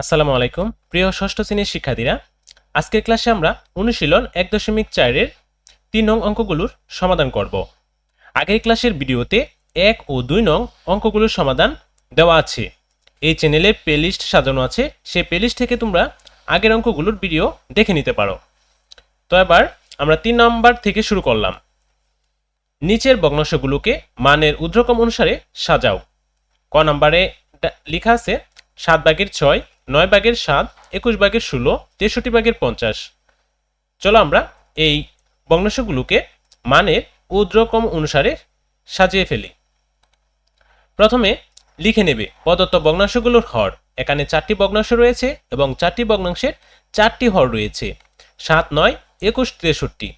আসসালামু আলাইকুম। প্রিয় ষষ্ঠ শ্রেণির শিক্ষার্থীরা, আজকের ক্লাসে আমরা অনুশীলন এক দশমিক চারের তিন নং অঙ্কগুলোর সমাধান করব। আগের ক্লাসের ভিডিওতে এক ও দুই নং অঙ্কগুলোর সমাধান দেওয়া আছে। এই চ্যানেলে প্লেলিস্ট সাজানো আছে। সেই প্লেলিস্ট থেকে তোমরা আগের অঙ্কগুলোর ভিডিও দেখে নিতে পারো। তো এবার আমরা তিন নম্বর থেকে শুরু করলাম। নিচের ভগ্নাংশগুলোকে মানের ঊর্ধ্বক্রম অনুসারে সাজাও। ক নম্বরে লেখা আছে সাত ভাগের ছয় নয় ভাগের সাত, একুশ ভাগের ষোলো, তেষট্টি ভাগের পঞ্চাশ। চলো আমরা এই ভগ্নাংশগুলোকে মানের উদ্রকম অনুসারে সাজিয়ে ফেলি। প্রথমে লিখে নেবে প্রদত্ত ভগ্নাংশগুলোর হর। এখানে চারটি ভগ্নাংশ রয়েছে এবং চারটি ভগ্নাংশের চারটি হর রয়েছে। সাত, নয়, একুশ, তেষট্টি।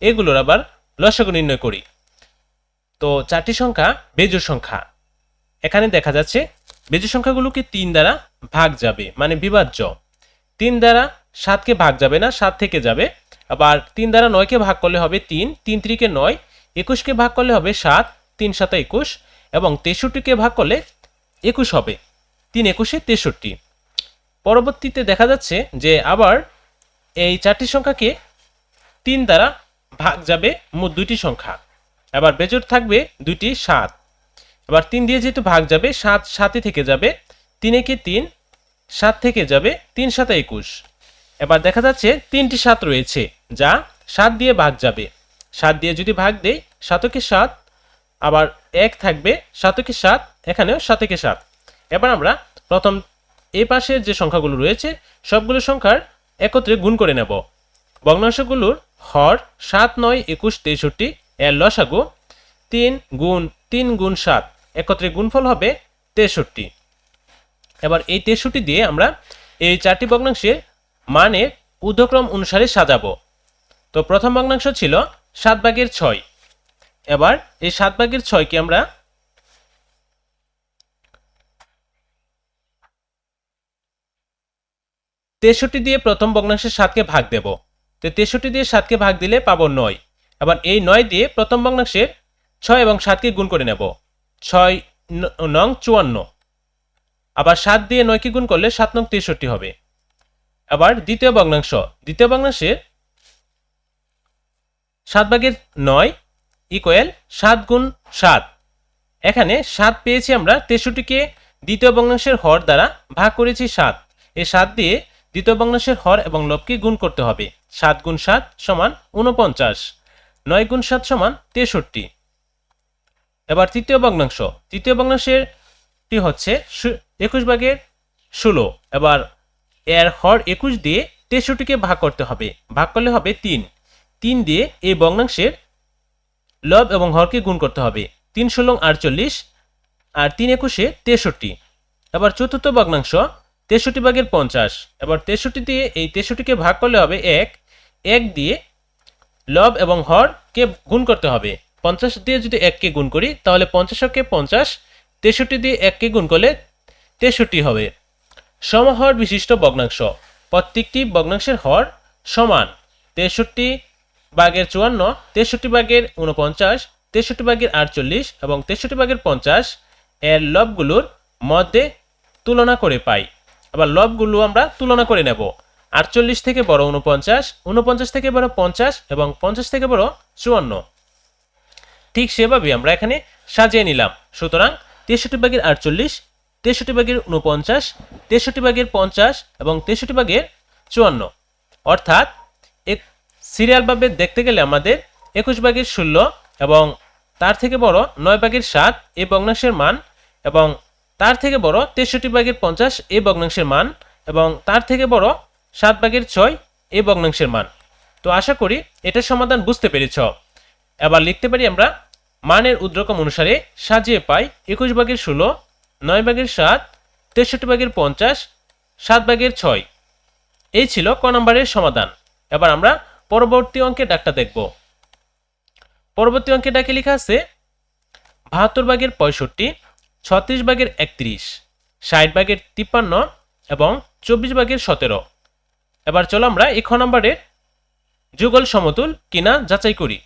এগুলোর আবার লসাগু নির্ণয় করি। তো চারটি সংখ্যা বেজোড় সংখ্যা। এখানে দেখা যাচ্ছে বেজোড় সংখ্যাগুলোকে তিন দ্বারা ভাগ যাবে মানে বিভাজ্য। তিন দ্বারা সাতকে ভাগ যাবে না, সাত থেকে যাবে। আবার তিন দ্বারা নয়কে ভাগ করলে হবে তিন তিন ত্রিকে নয়, একুশকে ভাগ করলে হবে সাত, তিন সাতা একুশ, এবং তেষট্টিকে ভাগ করলে একুশ হবে। তিন একুশে তেষট্টি। পরবর্তীতে দেখা যাচ্ছে যে আবার এই চারটি সংখ্যাকে তিন দ্বারা ভাগ যাবে মোট দুইটি সংখ্যা। এবার বেজোড় থাকবে দুইটি সাত। এবার তিন দিয়ে যেহেতু ভাগ যাবে, সাত সাতে থেকে যাবে তিন একে তিন সাত থেকে যাবে তিন সাতে একুশ। এবার দেখা যাচ্ছে তিনটি সাত রয়েছে, যা সাত দিয়ে ভাগ যাবে। সাত দিয়ে যদি ভাগ দেই, সাতকে সাত, আবার এক থাকবে সাতকে সাত, এখানেও সাতকে সাত। এবার আমরা প্রথম এই পাশের যে সংখ্যাগুলো রয়েছে, সবগুলো সংখ্যার একত্রে গুণ করে নেব। ভগ্নাংশগুলোর হর সাত নয় একুশ তেষট্টি, এর লসাগু তিন গুণ তিন গুণ সাত, একত্রে গুণফল হবে তেষট্টি। এবার এই তেষট্টি দিয়ে আমরা এই চারটি ভগ্নাংশের মানের ঊর্ধ্বক্রম অনুসারে সাজাবো। তো প্রথম ভগ্নাংশ ছিল সাত ভাগের ছয়। এবার এই সাত ভাগের ছয়কে আমরা তেষট্টি দিয়ে প্রথম ভগ্নাংশের সাতকে ভাগ দেব। তো তেষট্টি দিয়ে সাতকে ভাগ দিলে পাবো নয়। এবার এই নয় দিয়ে প্রথম ভগ্নাংশের ছয় এবং সাতকে গুণ করে নেব। ছয় নং চুয়ান্ন। আবার সাত দিয়ে নয়কে গুণ করলে সাত নং তেষট্টি হবে। আবার দ্বিতীয় ভগ্নাংশ, দ্বিতীয় ভগ্নাংশের সাত ভাগের নয় ইকুয়াল সাত গুণ সাত। এখানে সাত পেয়েছি আমরা, তেষট্টিকে দ্বিতীয় ভগ্নাংশের হর দ্বারা ভাগ করেছি সাত। এই সাত দিয়ে দ্বিতীয় ভগ্নাংশের হর এবং লবকে গুণ করতে হবে। সাত গুণ সাত সমান উনপঞ্চাশ নয় গুণ সাত সমান তেষট্টি। এবার তৃতীয় ভগ্নাংশ, তৃতীয় ভগ্নাংশের টি হচ্ছে একুশ ভাগের ষোলো। এবার এর হর একুশ দিয়ে তেষট্টিকে ভাগ করতে হবে। ভাগ করলে হবে তিন। তিন দিয়ে এই ভগ্নাংশের লব এবং হরকে গুণ করতে হবে। তিন ষোলো আটচল্লিশ আর তিন একুশে তেষট্টি। এবার চতুর্থ ভগ্নাংশ, তেষট্টি ভাগের পঞ্চাশ। এবার তেষট্টি দিয়ে এই তেষট্টিকে ভাগ করলে হবে এক। এক দিয়ে লব এবং হরকে গুণ করতে হবে। পঞ্চাশ দিয়ে যদি এককে গুণ করি, তাহলে পঞ্চাশকে পঞ্চাশ তেষট্টি দিয়ে এককে গুণ করলে তেষট্টি হবে। সমহর বিশিষ্ট ভগ্নাংশ। প্রত্যেকটি ভগ্নাংশের হর সমান। তেষট্টি ভাগের চুয়ান্ন, তেষট্টি ভাগের উনপঞ্চাশ তেষট্টি ভাগের আটচল্লিশ এবং তেষট্টি ভাগের পঞ্চাশ এর লবগুলোর মধ্যে তুলনা করে পাই। আবার লবগুলো আমরা তুলনা করে নেব। আটচল্লিশ থেকে বড় উনপঞ্চাশ উনপঞ্চাশ থেকে বড় পঞ্চাশ এবং পঞ্চাশ থেকে বড় চুয়ান্ন। ঠিক সেভাবে আমরা এখানে সাজিয়ে নিলাম। সুতরাং তেষট্টি ভাগের আটচল্লিশ, তেষট্টি ভাগের উনপঞ্চাশ তেষট্টি ভাগের পঞ্চাশ এবং তেষট্টি ভাগের চুয়ান্ন। অর্থাৎ এক সিরিয়ালভাবে দেখতে গেলে আমাদের একুশ ভাগের ষোলো এবং তার থেকে বড় নয় ভাগের সাত এই ভগ্নাংশের মান এবং তার থেকে বড় তেষট্টি ভাগের পঞ্চাশ এই ভগ্নাংশের মান এবং তার থেকে বড় সাত ভাগের ছয় এই ভগ্নাংশের মান। তো আশা করি এটার সমাধান বুঝতে পেরেছ। এবার লিখতে পারি আমরা মানের উদ্রকম অনুসারে সাজিয়ে পাই একুশ ভাগের ষোলো, নয় ভাগের সাত, তেষট্টি ভাগের পঞ্চাশ, সাত ভাগের ছয়। এই ছিল ক নম্বরের সমাধান। এবার আমরা পরবর্তী অঙ্কের ডাকটা দেখব। পরবর্তী অঙ্কের ডাকে লেখা আছে, বাহাত্তর ভাগের পঁয়ষট্টি, ছত্রিশ ভাগের একত্রিশ, ষাট ভাগের তিপ্পান্ন এবং চব্বিশ ভাগের সতেরো। এবার চলো আমরা এই খ নম্বরের যুগল সমতুল কিনা যাচাই করি।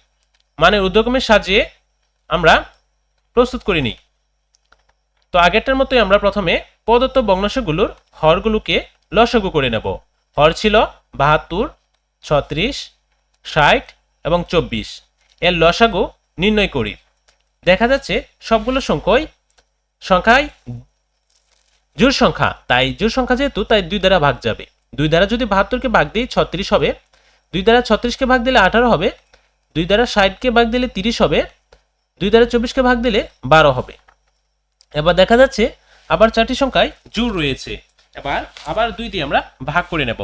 মানে উদ্যোগমে সাজিয়ে আমরা প্রস্তুত করে নিই তো আগেরটার মতোই আমরা প্রথমে প্রদত্ত ভগ্নাংশগুলোর হরগুলোকে লসাগু করে নেব। হর ছিল বাহাত্তর, ছত্রিশ, ষাট এবং চব্বিশ। এর লসাগু নির্ণয় করি। দেখা যাচ্ছে সবগুলো সংখ্যাই সংখ্যায় জোর সংখ্যা। তাই জোর সংখ্যা যেহেতু, তাই দুই দ্বারা ভাগ যাবে। দুই দ্বারা যদি বাহাত্তরকে ভাগ দিই, ছত্রিশ হবে। দুই দ্বারা ছত্রিশকে ভাগ দিলে আঠারো হবে। দুই দ্বারা ষাটকে ভাগ দিলে তিরিশ হবে। দুই দ্বারা চব্বিশকে ভাগ দিলে বারো হবে। এবার দেখা যাচ্ছে আবার চারটি সংখ্যায় জোর রয়েছে। এবার আবার দুই দিয়ে আমরা ভাগ করে নেব।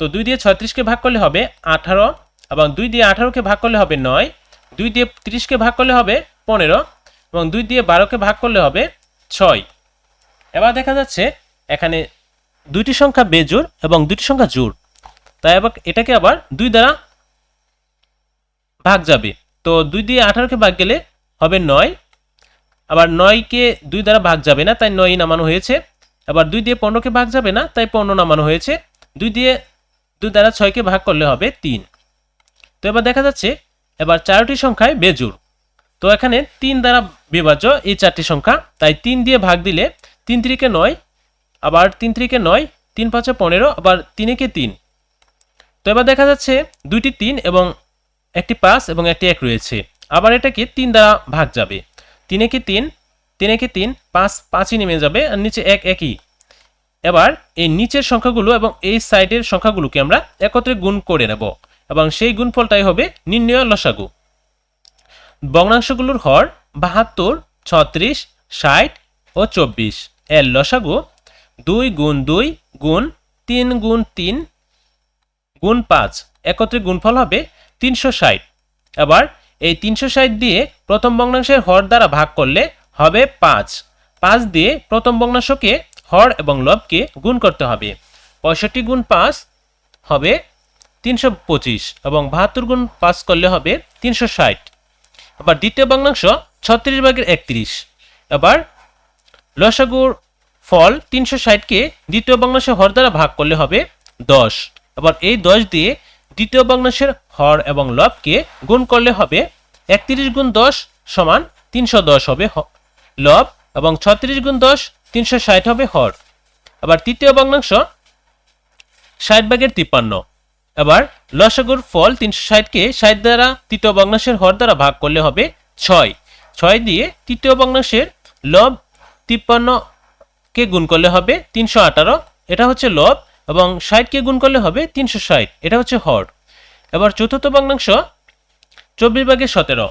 তো দুই দিয়ে ছত্রিশকে ভাগ করলে হবে আঠারো এবং দুই দিয়ে আঠারোকে ভাগ করলে হবে নয়। দুই দিয়ে তিরিশকে ভাগ করলে হবে পনেরো এবং দুই দিয়ে বারোকে ভাগ করলে হবে ছয়। এবার দেখা যাচ্ছে এখানে দুইটি সংখ্যা বেজোর এবং দুইটি সংখ্যা জোর তাই এবার এটাকে আবার দুই দ্বারা ভাগ যাবে। তো দুই দিয়ে আঠারোকে ভাগ গেলে হবে নয়। আবার নয়কে দুই দ্বারা ভাগ যাবে না, তাই নয় নামানো হয়েছে। আবার দুই দিয়ে পনেরোকে ভাগ যাবে না, তাই পনেরো নামানো হয়েছে। দুই দিয়ে দুই দ্বারা ছয়কে ভাগ করলে হবে তিন। তো এবার দেখা যাচ্ছে, এবার চারটি সংখ্যায় বেজুর তো এখানে তিন দ্বারা বিভাজ্য এই চারটি সংখ্যা, তাই তিন দিয়ে ভাগ দিলে তিন তিরিকে নয়, আবার তিন তিরিকে নয়, তিন পাঁচে পনেরো, আবার তিনেকে তিন। তো এবার দেখা যাচ্ছে দুইটি তিন এবং একটি পাঁচ এবং একটি এক রয়েছে। আবার এটাকে তিন দ্বারা ভাগ যাবে। তিনে কি তিন, তিনে কি তিন, পাঁচ, পাঁচই নেমে যাবে আর নিচে এক একই। এবার এই নিচের সংখ্যাগুলো এবং এই সাইডের সংখ্যাগুলোকে আমরা একত্রে গুণ করে নেব এবং সেই গুণফলটাই হবে নির্ণয় লসাগু। ভগ্নাংশগুলোর হর বাহাত্তর, ছত্রিশ, ষাট ও চব্বিশ। এর লসাগু দুই গুণ দুই গুণ তিন গুণ তিন গুণ পাঁচ। একত্রে গুণফল হবে তিনশো ষাট। এবার এই তিনশো ষাট দিয়ে প্রথম ভগ্নাংশের হর দ্বারা ভাগ করলে হবে পাঁচ। পাঁচ দিয়ে প্রথম ভগ্নাংশকে হর এবং লবকে গুণ করতে হবে। পঁয়ষট্টি গুণ পাঁচ হবে তিনশো পঁচিশ এবং বাহাত্তর গুণ পাঁচ করলে হবে তিনশো ষাট। আবার দ্বিতীয় ভগ্নাংশ ছত্রিশ ভাগের একত্রিশ। এবার লসাগুর ফল তিনশো ষাটকে দ্বিতীয় ভগ্নাংশের হর দ্বারা ভাগ করলে হবে দশ। আবার এই দশ দিয়ে দ্বিতীয় ভগ্নাংশের হর এবং লবকে গুণ করলে হবে একত্রিশ গুণ দশ সমান তিনশো দশ হবে লব এবং ছত্রিশ গুণ দশ তিনশো ষাট হবে হর। আবার তৃতীয় ভগ্নাংশ ষাট ভাগের তিপ্পান্ন। এবার লসাগুর ফল তিনশো ষাটকে ষাট দ্বারা তৃতীয় ভগ্নাংশের হর দ্বারা ভাগ করলে হবে ছয়। ছয় দিয়ে তৃতীয় ভগ্নাংশের লব তিপ্পান্নকে গুণ করলে হবে তিনশো আঠারো। এটা হচ্ছে লব এবং ষাটকে গুণ করলে হবে তিনশো ষাট। এটা হচ্ছে হর। এবার চতুর্থ ভগ্নাংশ চব্বিশ ভাগের সতেরো।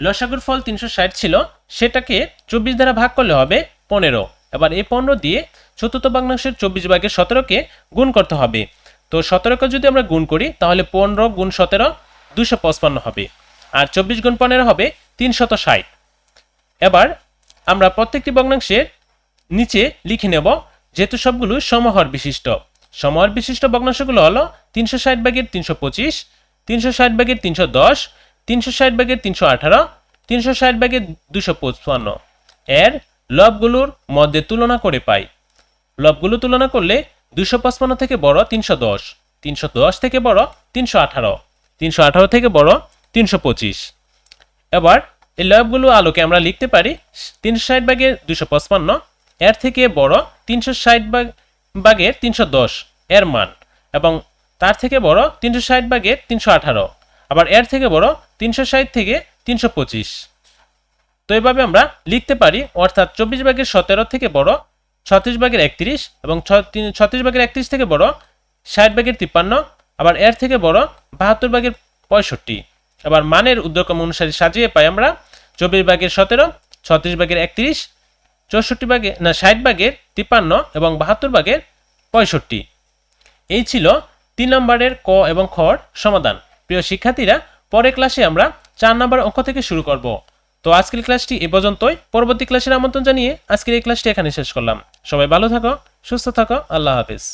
লসাগুর ফল তিনশো ষাট ছিল, সেটাকে চব্বিশ দ্বারা ভাগ করলে হবে পনেরো। এবার এই পনেরো দিয়ে চতুর্থ ভগ্নাংশের চব্বিশ ভাগের সতেরোকে গুণ করতে হবে। তো সতেরোকে যদি আমরা গুণ করি, তাহলে পনেরো গুণ সতেরো দুশো পঁচপান্ন হবে। আর চব্বিশ গুণ পনেরো হবে তিনশত ষাট। এবার আমরা প্রত্যেকটি ভগ্নাংশের নিচে লিখে নেব, যেহেতু সবগুলো সমহর বিশিষ্ট। সমহর বিশিষ্ট ভগ্নাংশগুলো হলো তিনশো ষাট ভাগের তিনশো পঁচিশ, তিনশো ষাট ভাগের তিনশো দশ, তিনশো ষাট ভাগের তিনশো আঠারো, তিনশো ষাট ভাগের দুশো পঁচপান্ন। এর লবগুলোর মধ্যে তুলনা করে পাই। লবগুলো তুলনা করলে দুশো পঁচপান্ন থেকে বড় তিনশো দশ তিনশো দশ থেকে বড় তিনশো আঠারো তিনশো আঠারো থেকে বড় তিনশো পঁচিশ। এবার এই লবগুলো আলোকে আমরা লিখতে পারি তিনশো ষাট ভাগের দুশো পঁচপান্ন, এর থেকে বড় তিনশো ষাট ভাগ ভাগের তিনশো দশ, এর মান। এবং তার থেকে বড় তিনশো ষাট ভাগের তিনশো আঠারো, আবার এর থেকে বড় তিনশো ষাট থেকে তিনশো পঁচিশ। তো এভাবে আমরা লিখতে পারি, অর্থাৎ চব্বিশ ভাগের সতেরো থেকে বড় ছত্রিশ ভাগের একত্রিশ এবং ছত্রিশ ভাগের একত্রিশ থেকে বড় ষাট ভাগের তিপ্পান্ন, আবার এর থেকে বড় বাহাত্তর ভাগের পঁয়ষট্টি। আবার মানের উদ্যক্রম অনুসারে সাজিয়ে পাই আমরা চব্বিশ ভাগের সতেরো, ছত্রিশ ভাগের একত্রিশ চৌষট্টি ভাগে, না, ষাট ভাগের তিপ্পান্ন এবং বাহাত্তর ভাগের পঁয়ষট্টি। এই ছিল তিন নম্বরের ক এবং খর সমাধান। প্রিয় শিক্ষার্থীরা, পরের ক্লাসে আমরা চার নম্বর অঙ্ক থেকে শুরু করব। তো আজকের ক্লাসটি এ পর্যন্তই। পরবর্তী ক্লাসের আমন্ত্রণ জানিয়ে আজকের এই ক্লাসটি এখানে শেষ করলাম। সবাই ভালো থাকো, সুস্থ থাকো, আল্লাহ হাফিজ।